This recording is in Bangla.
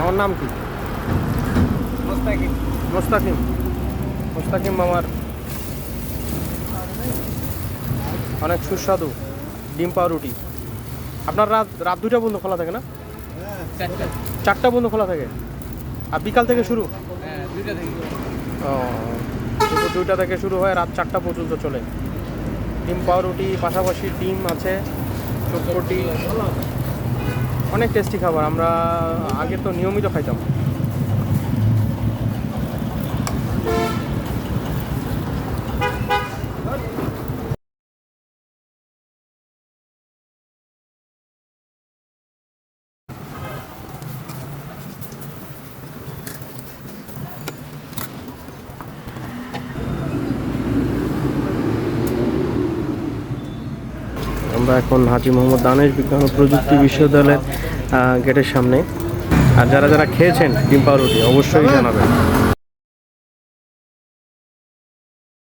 আমার নাম কি? মোস্তাকিম। মোস্তাকিম। মোস্তাকিম আমার অনেক সুস্বাদু ডিম পাউরুটি। আপনার রাত রাত দুটা পর্যন্ত খোলা থাকে না? চারটা পর্যন্ত খোলা থাকে? আর বিকাল থেকে শুরু? ও দুপুর দুইটা থেকে শুরু হয় রাত চারটা পর্যন্ত চলে। ডিম পাউরুটি পাশাপাশি ডিম আছে চটপটি। অনেক টেস্টি খাবার আমরা আগে তো নিয়মিত খাইতাম। আমরা এখন হাজি মোহাম্মদ দানেশ বিজ্ঞান ও প্রযুক্তি বিশ্ববিদ্যালয়ের গেটের সামনে। আর যারা যারা খেয়েছেন ডিম পাউরুটি, অবশ্যই জানাবেন।